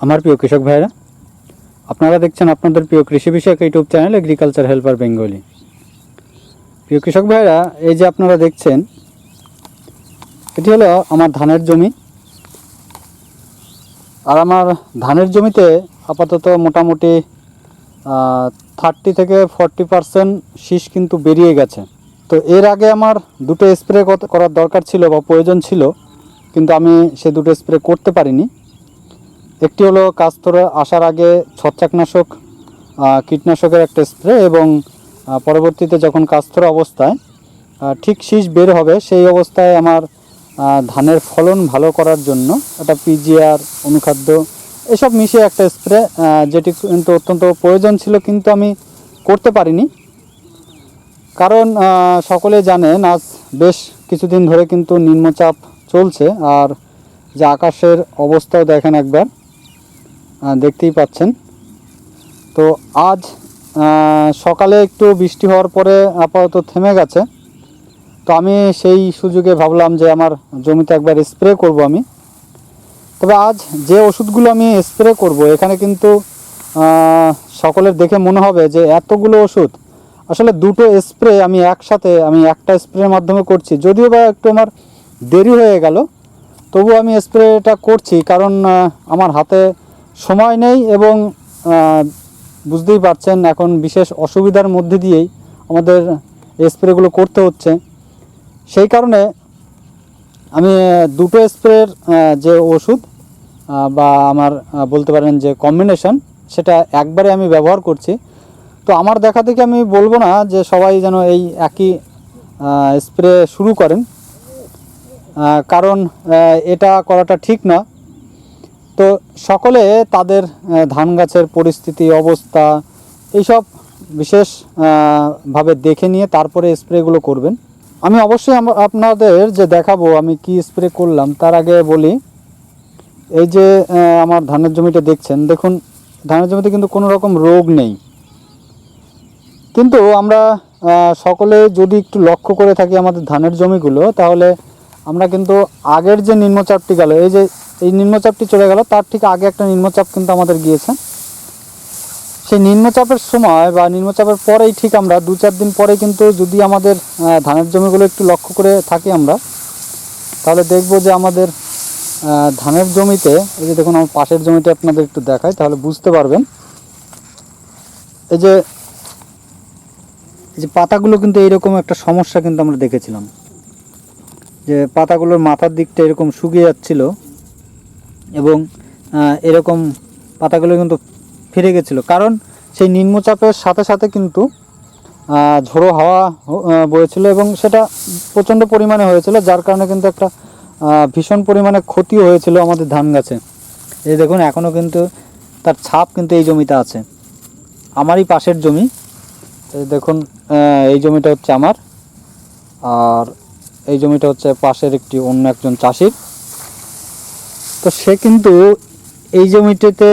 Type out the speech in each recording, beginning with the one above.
আমার প্রিয় কৃষক ভাইরা আপনারা দেখছেন আপনাদের প্রিয় কৃষি বিষয়ক YouTube channel agriculture helper Bengali প্রিয় কৃষক ভাইরা এই যে আপনারা দেখছেন, এটি হলো আমার ধানের জমি। আর আমার ধানের জমিতে আপাতত মোটামুটি থার্টি থেকে ফর্টি পারসেন্ট শীষ কিন্তু বেরিয়ে গেছে। তো এর আগে আমার দুটো স্প্রে করার দরকার ছিল বা প্রয়োজন ছিল, কিন্তু আমি সে দুটো স্প্রে করতে পারিনি। একটি হলো কাস্তরে আসার আগে ছত্রাকনাশক কীটনাশকের একটা স্প্রে এবং পরবর্তীতে যখন কাস্তর অবস্থায় ঠিক শীষ বের হবে, সেই অবস্থায় আমার ধানের ফলন ভালো করার জন্য একটা পিজিআর অনুখাদ্য, এসব মিশিয়ে একটা স্প্রে যেটি কিন্তু অত্যন্ত প্রয়োজন ছিল কিন্তু আমি করতে পারিনি। কারণ সকলে জানেন আজ বেশ কিছুদিন ধরে কিন্তু নিম্নচাপ চলছে, আর যে আকাশের অবস্থাও দেখেন একবার দেখতেই পাচ্ছেন। তো আজ সকালে একটু বৃষ্টি হওয়ার পরে আপাতত থেমে গেছে। তো আমি সেই সুযোগে ভাবলাম যে আমার জমিতে একবার স্প্রে করব আমি। তবে আজ যে ওষুধগুলো আমি স্প্রে করব, এখানে কিন্তু সকলের দেখে মনে হবে যে এতগুলো ওষুধ। আসলে দুটো স্প্রে আমি একসাথে, আমি একটা স্প্রের মাধ্যমে করছি। যদিও বা একটু আমার দেরি হয়ে গেল তবু আমি স্প্রেটা করছি। কারণ আমার হাতে সময় নেই এবং বুঝতেই পারছেন এখন বিশেষ অসুবিধার মধ্যে দিয়েই আমাদের স্প্রেগুলো করতে হচ্ছে। সেই কারণে আমি দুটো স্প্রের যে ওষুধ বা আমার বলতে পারেন যে কম্বিনেশন সেটা একবারে আমি ব্যবহার করছি। তো আমার দেখা থেকে আমি বলব না যে সবাই যেন এই একই স্প্রে শুরু করেন। কারণ এটা করাটা ঠিক না। তো সকলে তাদের ধান গাছের পরিস্থিতি, অবস্থা, এইসব বিশেষ ভাবে দেখে নিয়ে তারপরে স্প্রেগুলো করবেন। আমি অবশ্যই আপনাদের যে দেখাবো, আমি কি স্প্রে করলাম, তার আগে বলি, এই যে আমার ধানের জমিটা দেখছেন, দেখুন, ধানের জমিতে কিন্তু কোনো রকম রোগ নেই। কিন্তু আমরা সকলে যদি একটু লক্ষ্য করে থাকি আমাদের ধানের জমিগুলো, তাহলে আমরা কিন্তু আগের যে নিম্নচাপটি গেল, এই যে এই নিম্নচাপটি চলে গেল। তার ঠিক আগে একটা নিম্নচাপ কিন্তু আমাদের গিয়েছে। সেই নিম্নচাপের সময় বা নিম্নচাপের পরেই ঠিক আমরা দু চার দিন পরে কিন্তু যদি আমাদের ধানের জমিগুলো একটু লক্ষ্য করে থাকি আমরা, তাহলে দেখব যে আমাদের ধানের জমিতে, এই যে দেখুন আমার পাশের জমিটা আপনাদের একটু দেখাই, তাহলে বুঝতে পারবেন। এই যে এই যে পাতাগুলো কিন্তু এইরকম একটা সমস্যা কিন্তু আমরা দেখেছিলাম। যে পাতাগুলোর মাথার দিকটা এরকম শুকিয়ে যাচ্ছিল। এবং এরকম পাতাগুলো কিন্তু ফিরে গেছিল। কারণ সেই নিম্নচাপের সাথে সাথে কিন্তু ঝোড়ো হাওয়া বয়েছিল এবং সেটা প্রচণ্ড পরিমাণে হয়েছিল, যার কারণে কিন্তু একটা ভীষণ পরিমাণে ক্ষতি হয়েছিল আমাদের ধান গাছে। এই দেখুন এখনও কিন্তু তার ছাপ কিন্তু এই জমিতে আছে। আমারই পাশের জমি। দেখুন এই জমিটা হচ্ছে আমার। আর এই জমিটা হচ্ছে পাশের একটি অন্য একজন চাষির। তো সে কিন্তু এই জমিটিতে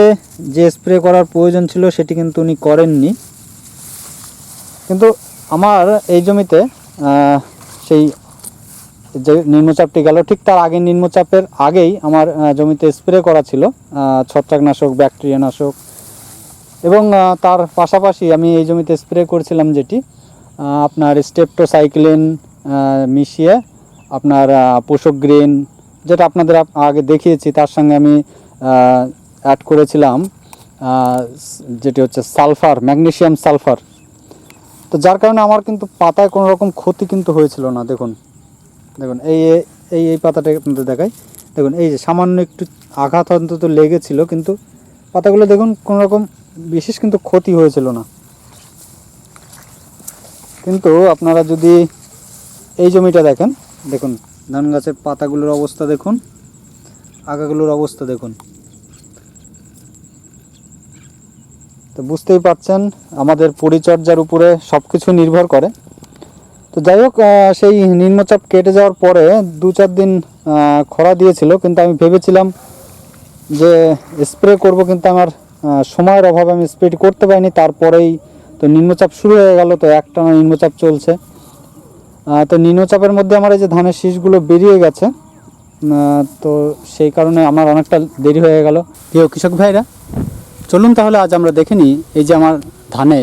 যে স্প্রে করার প্রয়োজন ছিল সেটি কিন্তু উনি করেননি। কিন্তু আমার এই জমিতে সেই যে নিম্নচাপটি গেল, ঠিক তার আগে নিম্নচাপের আগেই আমার জমিতে স্প্রে করা ছিল ছত্রাকনাশক, ব্যাকটেরিয়ানাশক এবং তার পাশাপাশি আমি এই জমিতে স্প্রে করেছিলাম যেটি আপনার স্টেপটোসাইক্লিন মিশিয়ে আপনার পোষক গ্রিন যেটা আপনাদের আগে দেখিয়েছি, তার সঙ্গে আমি অ্যাড করেছিলাম যেটি হচ্ছে সালফার ম্যাগনেসিয়াম সালফার। তো যার কারণে আমার কিন্তু পাতায় কোনো রকম ক্ষতি কিন্তু হয়েছিল না, দেখুন। দেখুন এই এই এই পাতাটা আপনাদের দেখাই। দেখুন, এই যে সামান্য একটু আঘাত অন্তত লেগেছিল, কিন্তু পাতাগুলো দেখুন কোনো রকম বিশেষ কিন্তু ক্ষতি হয়েছিল না। কিন্তু আপনারা যদি এই জমিটা দেখেন, দেখুন ধান গাছের পাতাগুলোর অবস্থা দেখুন। আগাগুলোর অবস্থা দেখুন। তো বুঝতেই পারছেন, আমাদের পরিচর্যার উপরে সব কিছু নির্ভর করে। তো যাই হোক সেই নিম্নচাপ কেটে যাওয়ার পরে দু চার দিন খরা দিয়েছিল, কিন্তু আমি ভেবেছিলাম যে স্প্রে করব, কিন্তু আমার সময়ের অভাবে আমি স্প্রেটি করতে পারিনি। তারপরেই তো নিম্নচাপ শুরু হয়ে গেল, তো একটা নিম্নচাপ চলছে। তো নিম্নচাপের মধ্যে আমার এই যে ধানের শীষগুলো বেরিয়ে গেছে তো সেই কারণে আমার অনেকটা দেরি হয়ে গেল। প্রিয় কৃষক ভাইরা, চলুন তাহলে আজ আমরা দেখে নিই এই যে আমার ধানে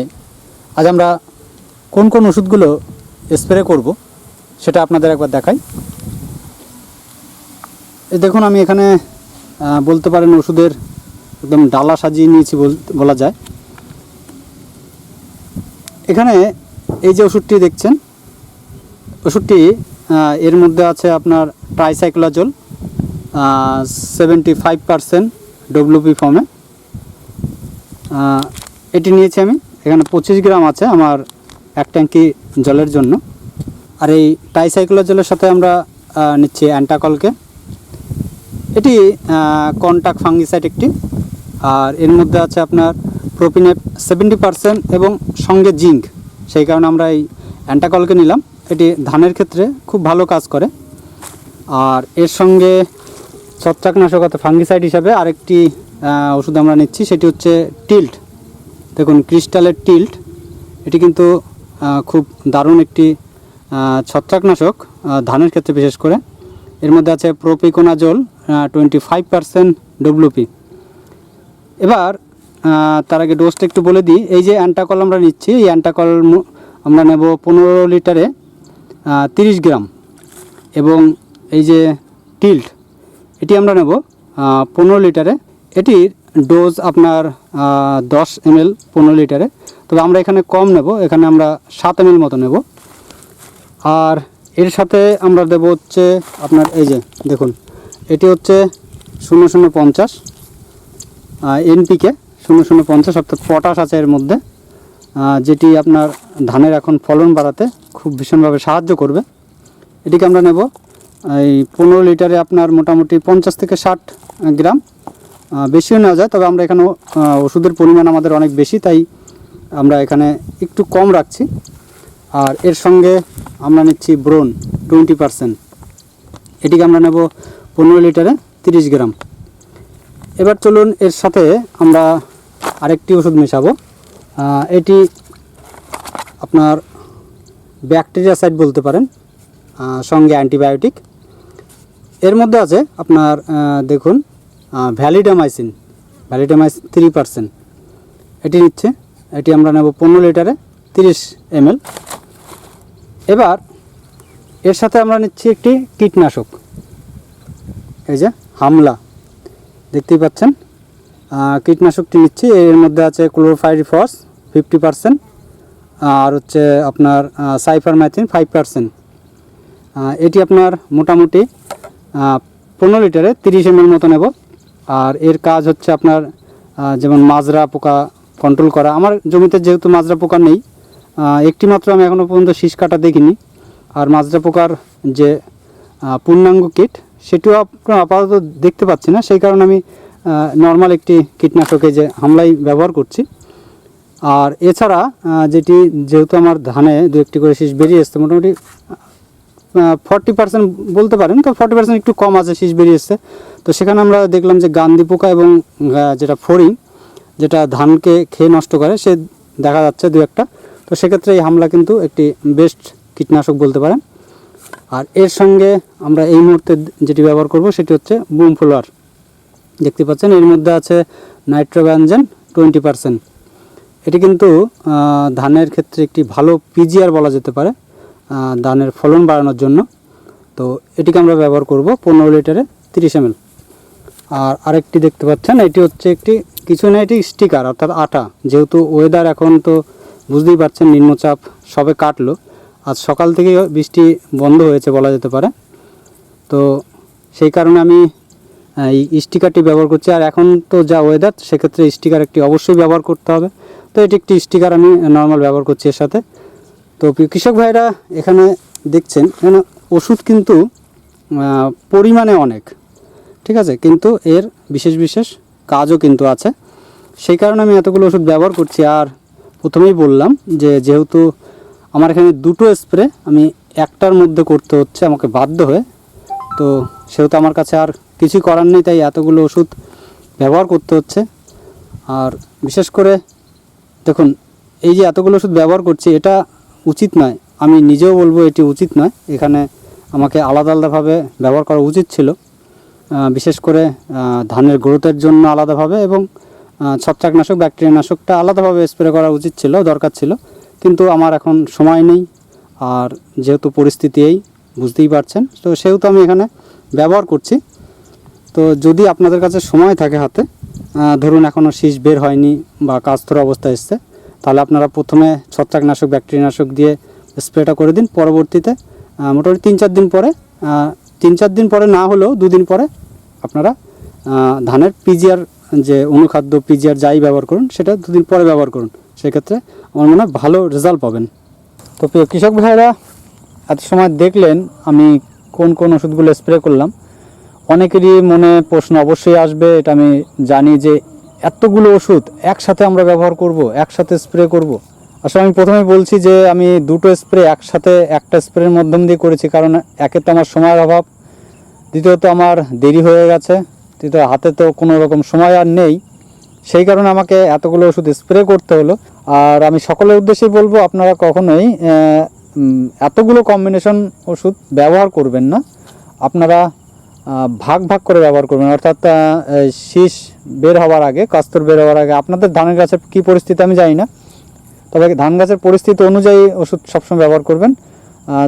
আজ আমরা কোন কোন ওষুধগুলো স্প্রে করব, সেটা আপনাদের একবার দেখাই। এই দেখুন, আমি এখানে বলতে পারেন ওষুধের একদম ডালা সাজিয়ে নিয়েছি বল- যায়। এখানে এই যে ওষুধটি দেখছেন ওষুধটি এর মধ্যে আছে আপনার tricyclazole seventy five percent WP ফর্মে এটি নিয়েছি আমি। এখানে পঁচিশ গ্রাম আছে আমার এক ট্যাঙ্কি জলের জন্য। আর এই ট্রাইসাইক্লোজলের সাথে আমরা নিচ্ছি অ্যান্টাকলকে এটি কন্টাক্ট ফাঙ্গিসাইড একটি। আর এর মধ্যে আছে আপনার প্রোপিনেপ সেভেন্টি পারসেন্ট এবং সঙ্গে জিঙ্ক সেই কারণে আমরা এই অ্যান্টাকলকে নিলাম। এটি ধানের ক্ষেত্রে খুব ভালো কাজ করে। আর এর সঙ্গে ছত্রাকনাশক অর্থাৎ ফাঙ্গিসাইড হিসাবে আরেকটি ওষুধ আমরা নিচ্ছি, সেটি হচ্ছে টিল্ট। দেখুন, ক্রিস্টালের টিল্ট, এটি কিন্তু খুব দারুণ একটি ছত্রাকনাশক ধানের ক্ষেত্রে বিশেষ করে। এর মধ্যে আছে propiconazole twenty five percent WP এবার তার আগে ডোজটা একটু বলে দিই। এই যে অ্যান্টাকল আমরা নিচ্ছি, এই অ্যান্টাকল আমরা নেব পনেরো লিটারে। তিরিশ গ্রাম। এবং এই যে টিল্ট, এটি আমরা নেব পনেরো লিটারে। এটির ডোজ আপনার দশ এম এল পনেরো লিটারে। তবে আমরা এখানে কম নেব, এখানে আমরা সাত এম এল মতো নেব। আর এর সাথে আমরা দেব হচ্ছে আপনার, এই যে দেখুন, এটি হচ্ছে শূন্য শূন্য পঞ্চাশ এনপিকে শূন্য শূন্য পঞ্চাশ, অর্থাৎ পটাশ আছে এর মধ্যে। যেটি আপনার ধানের এখন ফলন বাড়াতে খুব ভীষণভাবে সাহায্য করবে। এটিকে আমরা নেব এই পনেরো লিটারে আপনার মোটামুটি পঞ্চাশ থেকে ষাট গ্রাম। বেশিও নেওয়া যায় তবে আমরা এখানে আহ, ওষুধের পরিমাণ আমাদের অনেক বেশি তাই আমরা এখানে একটু কম রাখছি। আর এর সঙ্গে আমরা নিচ্ছি ব্রোন টোয়েন্টি পারসেন্ট। এটিকে আমরা নেব পনেরো লিটারে তিরিশ গ্রাম। এবার চলুন এর সাথে আমরা আরেকটি ওষুধ মেশাবো। এটি আপনার ব্যাকটেরিয়া সাইড বলতে পারেন সঙ্গে অ্যান্টিবায়োটিক। এর মধ্যে আছে আপনার দেখুন ভ্যালিডামাইসিন। ভ্যালিডামাইসিন থ্রি পারসেন্ট এটি নিচ্ছে, এটি আমরা নেব পনেরো লিটারে তিরিশ এমএল। এবার, এর সাথে আমরা নিচ্ছি একটি কীটনাশক। এই যে, হামলা। দেখতেই পাচ্ছেন কীটনাশকটি নিচ্ছি, এর মধ্যে আছে ক্লোরোফাইরিফস ফিফটি পারসেন্ট আর হচ্ছে আপনার সাইফারম্যাথিন ফাইভ পারসেন্ট এটি আপনার মোটামুটি পনেরো লিটারে তিরিশ এমএল মতো নেব। আর এর কাজ হচ্ছে আপনার যেমন মাজরা পোকা কন্ট্রোল করা। আমার জমিতে যেহেতু মাজরা পোকা নেই একটি মাত্র আমি এখনও পর্যন্ত শীষ কাটা দেখিনি। আর মাজরা পোকার যে পূর্ণাঙ্গ কিট, সেটিও আপনার আপাতত দেখতে পাচ্ছি না। সেই কারণে আমি নর্মাল একটি কীটনাশকে যে হামলাই ব্যবহার করছি। আর এছাড়া যেটি যেহেতু আমার ধানে দু একটি করে শীষ বেরিয়ে এসছে, মোটামুটি ফর্টি পার্সেন্ট বলতে পারেন, তো ফর্টি পার্সেন্ট একটু কম আছে শীষ বেরিয়ে এসছে। তো সেখানে আমরা দেখলাম যে গান্ধি পোকা এবং যেটা ফড়িং, যেটা ধানকে খেয়ে নষ্ট করে, সে দেখা যাচ্ছে দু একটা। তো সেক্ষেত্রে এই হামলা কিন্তু একটি বেস্ট কীটনাশক বলতে পারেন। আর এর সঙ্গে আমরা এই মুহূর্তে যেটি ব্যবহার করব, সেটি হচ্ছে বুম ফ্লোয়ার দেখতে পাচ্ছেন, এর মধ্যে আছে নাইট্রোব্যানজেন টোয়েন্টি পারসেন্ট এটি কিন্তু ধানের ক্ষেত্রে একটি ভালো পিজিআর বলা যেতে পারে ধানের ফলন বাড়ানোর জন্য। তো এটিকে আমরা ব্যবহার করব পনেরো লিটারে তিরিশ এম আর আরেকটি দেখতে পাচ্ছেন, এটি হচ্ছে একটি, কিছু না, এটি স্টিকার, অর্থাৎ আটা। যেহেতু ওয়েদার এখন তো বুঝতেই পারছেন, নিম্নচাপ সবে কাটলো। আজ সকাল থেকে বৃষ্টি বন্ধ হয়েছে বলা যেতে পারে। তো সেই কারণে আমি এই স্টিকারটি ব্যবহার করছি। আর এখন তো যা ওয়েদার সেক্ষেত্রে স্টিকার একটি অবশ্যই ব্যবহার করতে হবে। তো এটি একটি স্টিকার আমি নর্মাল ব্যবহার করছি এর সাথে। তো কৃষক ভাইরা, এখানে দেখছেন, এখানে ওষুধ কিন্তু পরিমাণে অনেক, ঠিক আছে? কিন্তু এর বিশেষ বিশেষ কাজও কিন্তু আছে। সেই কারণে আমি এতগুলো ওষুধ ব্যবহার করছি। আর প্রথমেই বললাম যে, যেহেতু আমার এখানে দুটো স্প্রে আমি একটার মধ্যে করতে হচ্ছে, আমাকে বাধ্য হয়ে। তো সেহেতু আমার কাছে আর কিছুই করার নেই, তাই এতগুলো ওষুধ ব্যবহার করতে হচ্ছে। আর বিশেষ করে দেখুন, এই যে এতগুলো ওষুধ ব্যবহার করছি, এটা উচিত নয়। আমি নিজেও বলব এটি উচিত নয়। এখানে আমাকে আলাদা আলাদাভাবে ব্যবহার করা উচিত ছিল। বিশেষ করে ধানের গ্রোথের জন্য আলাদাভাবে এবং ছত্রাকনাশক, ব্যাকটেরিয়ানাশকটা আলাদাভাবে স্প্রে করা উচিত ছিল, দরকার ছিল। কিন্তু আমার এখন সময় নেই। আর যেহেতু পরিস্থিতি এই, বুঝতেই পারছেন। তো সেহেতু আমি এখানে ব্যবহার করছি। তো যদি আপনাদের কাছে সময় থাকে হাতে ধরুন এখনও শীষ বের হয়নি বা কাস্তর অবস্থা এসছে, তাহলে আপনারা প্রথমে ছত্রাকনাশক, ব্যাকটেরিয়ানাশক দিয়ে স্প্রেটা করে দিন। পরবর্তীতে মোটামুটি তিন চার দিন পরে তিন চার দিন পরে না হলেও দুদিন পরে আপনারা ধানের পিজিআর যে অনুখাদ্য পিজিআর যাই ব্যবহার করুন, সেটা দুদিন পরে ব্যবহার করুন। সেক্ষেত্রে আমার মনে হয় ভালো রেজাল্ট পাবেন। তো কৃষক ভাইরা, এত সময় দেখলেন আমি কোন কোন ওষুধগুলো স্প্রে করলাম। অনেকেরই মনে প্রশ্ন অবশ্যই আসবে, এটা আমি জানি যে এতগুলো ওষুধ একসাথে আমরা ব্যবহার করব, একসাথে স্প্রে করব। আসলে আমি প্রথমে বলছি যে আমি দুটো স্প্রে একসাথে একটা স্প্রের মাধ্যম দিয়ে করেছি, কারণ একে তো আমার সময়ের অভাব, দ্বিতীয়ত আমার দেরি হয়ে গেছে তৃতীয় হাতে তো কোনো রকম সময় আর নেই। সেই কারণে আমাকে এতগুলো ওষুধ স্প্রে করতে হলো। আর আমি সকলের উদ্দেশ্যেই বলব, আপনারা কখনোই এতগুলো কম্বিনেশন ওষুধ ব্যবহার করবেন না। আপনারা ভাগ ভাগ করে ব্যবহার করবেন। অর্থাৎ শীষ বের হওয়ার আগে, কাস্তর বের হওয়ার আগে আপনাদের ধানের গাছের কী পরিস্থিতি আমি জানি না। তবে ধান গাছের পরিস্থিতি অনুযায়ী ওষুধ সবসময় ব্যবহার করবেন।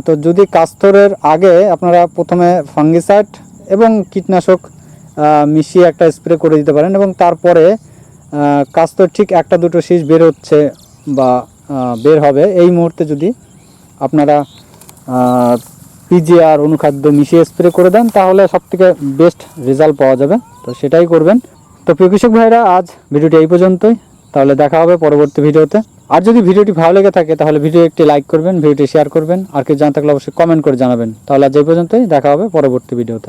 তো যদি কাস্তরের আগে আপনারা প্রথমে ফাঙ্গিসাইড এবং কীটনাশক মিশিয়ে একটা স্প্রে করে দিতে পারেন এবং তারপরে কাস্তর ঠিক একটা দুটো শীষ বের হচ্ছে বা বের হবে। এই মুহূর্তে যদি আপনারা পিজিআর অনুখাদ্য মিশিয়ে স্প্রে করে দেন, তাহলে সব থেকে বেস্ট রেজাল্ট পাওয়া যাবে। তো সেটাই করবেন। তো প্রিয় কৃষক ভাইরা, আজ ভিডিওটি এই পর্যন্তই। তাহলে দেখা হবে পরবর্তী ভিডিওতে। আর যদি ভিডিওটি ভালো লেগে থাকে, তাহলে ভিডিও একটি লাইক করবেন, ভিডিওটি শেয়ার করবেন। আর কেউ জানতে থাকলে অবশ্যই কমেন্ট করে জানাবেন। তাহলে আজ এই পর্যন্তই, দেখা হবে পরবর্তী ভিডিওতে।